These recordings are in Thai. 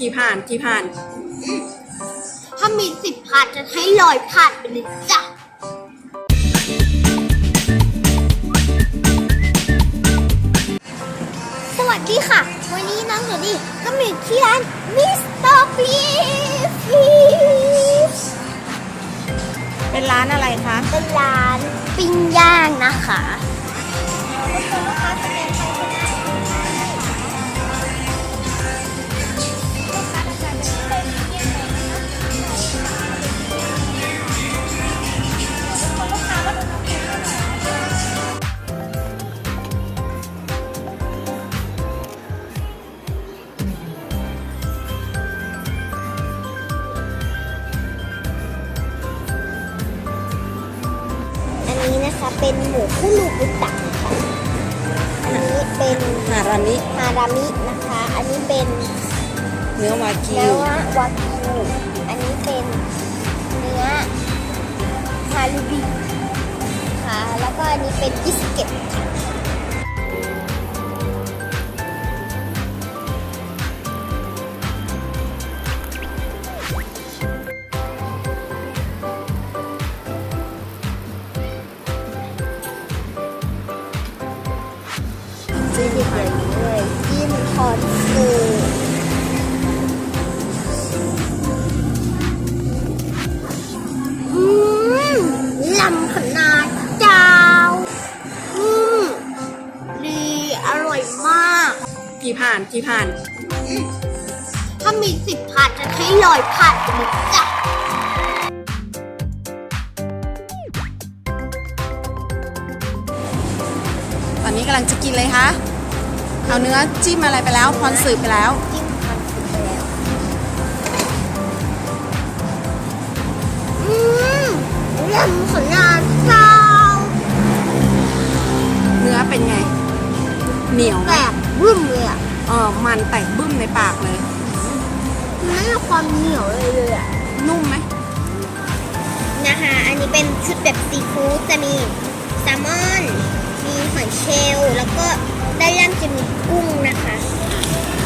กี่ผ่านกี่ผ่าน ถ้ามีสิบผ่านจะให้ลอยผ่านไปเลยจ้ะสวัสดีค่ะ วันนี้น้องหนูดีก็มาอยู่ที่ร้านมิสเตอร์บีฟเป็นร้านอะไรคะ เป็นร้านปิ้งย่างนะคะ นี้นะเป็นหมูคุรุบุตะค่ะอันนี้เป็นฮารามิฮารามินะคะ อันนี้เป็นเนื้อวากิเนื้วอวากิวอันนี้เป็นเนื้อฮารุบิค่ะแล้วก็อันนี้เป็นบิสเกตค่ะ จิ้มไข่เลยจิ้มคอนฟูอืมลำขนาดเจ้าอืมดีอร่อยมาก กี่ผ่านกี่ผ่าน ถ้ามีสิบผ่านจะให้ลอยผ่านไปเลยจ้ะตอนนี้กำลังจะกินเลยคะ เอาเนื้อจิ้มอะไรไปแล้วพรสืบไปแล้ว จิ้มคอนฟูไปแล้ว อืมลำขนาดเจ้าเนื้อเป็นไง เหนียวไหแตมกบึ้มเลยอะเออมันแตกบึ้มในปากเลยไม่มีความเหนียวเลยเลยอะ นุ่มไหมนะคะ อันนี้เป็นชุดแบบซีฟู้ดจะมีแซลมอน มีหอยเชลล์แล้วก็ด้านล่างจะมีกุ้งนะคะ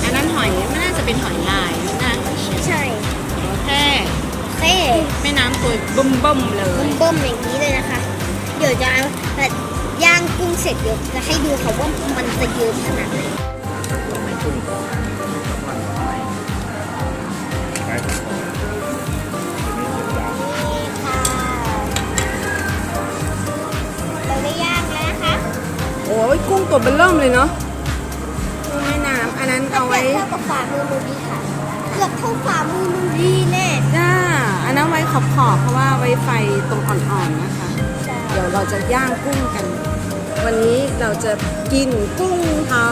อันนั้นหอยไม่น่าจะเป็นหอยลายไม่น่าหอยเชลล์ใช่แค่โอเคแม่น้ำตัวบึ้มบึ้มๆเลย เบิ่มๆอย่างนี้เลยนะคะ เดี๋ยวจะเอาแต่ย่างกุ้งเสร็จเดี๋ยวจะให้ดูค่ะว่ามันจะเยอะขนาดไหนนี่ ตัวเบลเริ่มเลยเนาะกุ้งแม่น้ำอันนั้นเอาไว้เทียบกับฝ่ามือมูดีค่ะเกือบเท่าฝ่ามือมูดีแน่จ้าอันนั้นไว้ขอบขอบๆเพราะว่าไว้ไฟตรงอ่อนๆนะคะ เดี๋ยวเราจะย่างกุ้งกัน วันนี้เราจะกินกุ้งเผา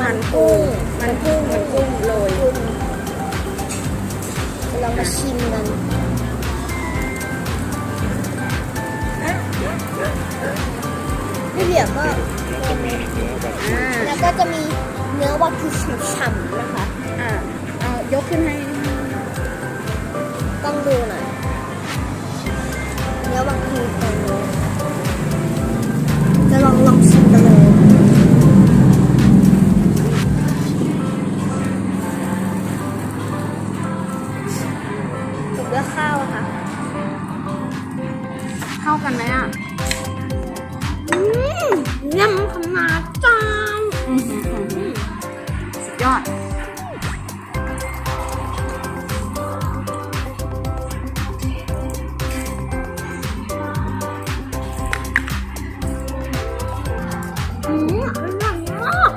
มันกุ้ง มันกุ้ง มันกุ้งโรยกุ้งเรามาชิมกันที่เหลือก็อ่าแล้วก็จะมีเนื้อวากิวฉ่ำๆนะคะ อ่าเอายกขึ้นให้ มยำขนาดจานอื้อหือสุดยอด อืมอร่อยมาก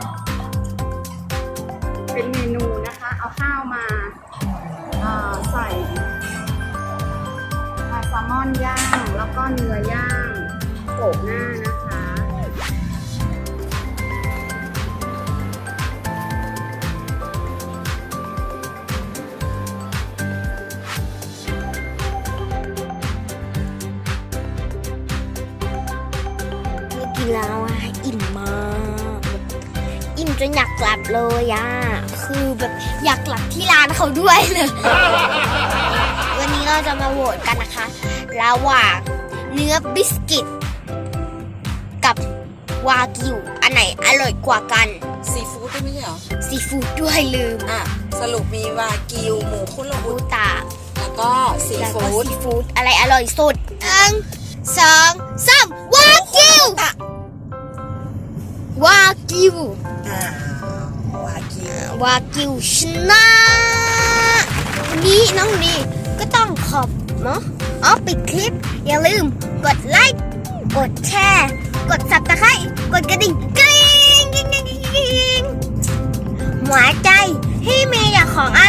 เป็นเมนูนะคะ เอาข้าวมาอ่อใส่ปลาแซลมอนย่าง แล้วก็เนื้อย่างโอ้ปะหน้า แล้วอะอิ่มมากอิ่มจนอยากกลับเลยอะคือแบบอยากกลับที่ร้านเขาด้วยเลยวันนี้เราจะมาโหวตกันนะคะ ระหว่างเนื้อบิสกิต กับวากิวอันไหนอร่อยกว่ากัน ซีฟู้ดด้วยไม่ใช่เหรอ ซีฟู้ดด้วยลืมอะ สรุปมีวากิวหมูคุโรบูบุตาแล้วก็ซีแล้วก็ฟู้ดซีฟู้ดอะไรอร่อยสุดหนึ่งสองสามวากิวอะ วากิวอ่าวากิววากิวชนะวันนี้น้องดีก็ต้องขอบเนาะอ๋อปิดคลิป อย่าลืมกดไลค์ กดแชร์ กดสับตะไคร้กดกระดิ่งกริ๊งกริ๊งกริ๊งกริ๊งกริ๊งหัวใจที่มีแต่ของอ